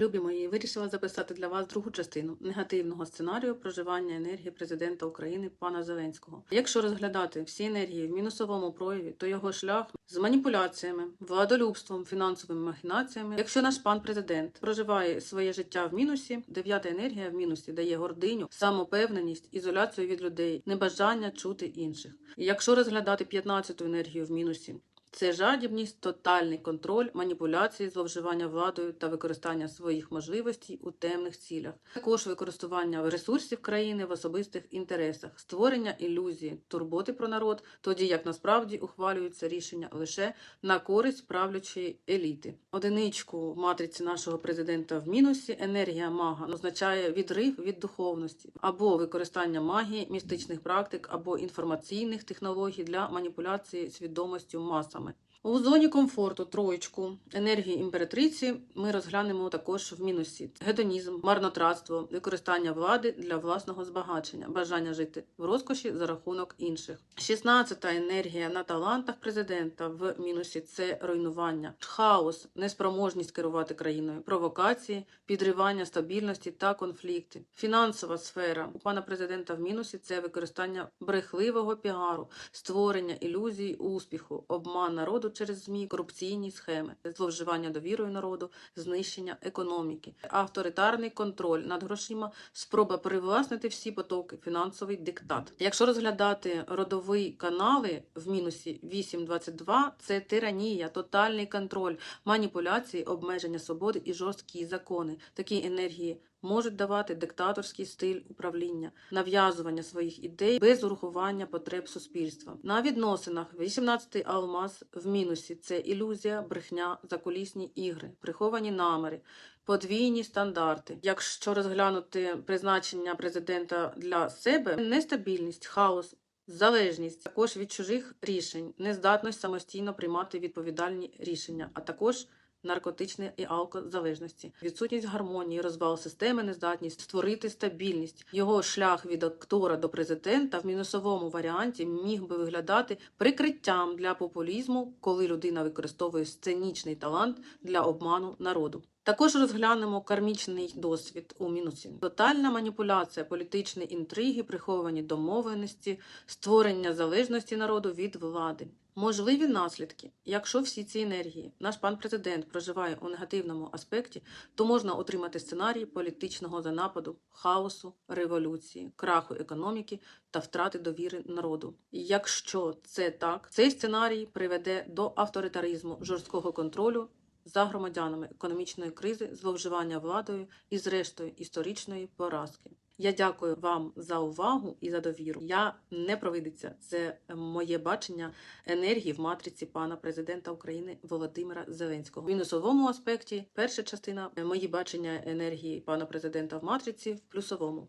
Любі мої, вирішила записати для вас другу частину негативного сценарію проживання енергії президента України пана Зеленського. Якщо розглядати всі енергії в мінусовому прояві, то його шлях з маніпуляціями, владолюбством, фінансовими махінаціями. Якщо наш пан президент проживає своє життя в мінусі, дев'ята енергія в мінусі дає гординю, самопевненість, ізоляцію від людей, небажання чути інших. Якщо розглядати 15-ту енергію в мінусі, це жадібність, тотальний контроль, маніпуляції, зловживання владою та використання своїх можливостей у темних цілях. Також використання ресурсів країни в особистих інтересах, створення ілюзії, турботи про народ, тоді як насправді ухвалюються рішення лише на користь правлячої еліти. Одиничку матриці нашого президента в мінусі енергія мага означає відрив від духовності або використання магії, містичних практик або інформаційних технологій для маніпуляції свідомістю масами. У зоні комфорту троєчку енергії імператриці ми розглянемо також в мінусі: гедонізм, марнотратство, використання влади для власного збагачення, бажання жити в розкоші за рахунок інших. 16-та енергія на талантах президента в мінусі це руйнування, хаос, неспроможність керувати країною, провокації, підривання стабільності та конфлікти. Фінансова сфера у пана президента в мінусі це використання брехливого піару, створення ілюзій успіху, обман народу через ЗМІ, корупційні схеми, зловживання довірою народу, знищення економіки, авторитарний контроль над грошима, спроба привласнити всі потоки, фінансовий диктат. Якщо розглядати родові канали в мінусі 8.22, це тиранія, тотальний контроль, маніпуляції, обмеження свободи і жорсткі закони. Такі енергії можуть давати диктаторський стиль управління, нав'язування своїх ідей без урахування потреб суспільства. На відносинах 18-й алмаз в мінусі це ілюзія, брехня, закулісні ігри, приховані намери. Подвійні стандарти. Якщо розглянути призначення президента для себе, нестабільність, хаос, залежність також від чужих рішень, нездатність самостійно приймати відповідальні рішення, а також наркотичної і алкозалежності, відсутність гармонії, розвал системи, нездатність створити стабільність. Його шлях від актора до президента в мінусовому варіанті міг би виглядати прикриттям для популізму, коли людина використовує сценічний талант для обману народу. Також розглянемо кармічний досвід у мінусі. Тотальна маніпуляція, політичні інтриги, приховані домовленості, створення залежності народу від влади. Можливі наслідки. Якщо всі ці енергії наш пан президент проживає у негативному аспекті, то можна отримати сценарій політичного занападу, хаосу, революції, краху економіки та втрати довіри народу. Якщо це так, цей сценарій приведе до авторитаризму, жорсткого контролю за громадянами економічної кризи, зловживання владою і, зрештою, історичної поразки. Я дякую вам за увагу і за довіру. Я не провидиця. Це моє бачення енергії в матриці пана президента України Володимира Зеленського. В мінусовому аспекті перша частина мої бачення енергії пана президента в матриці в плюсовому.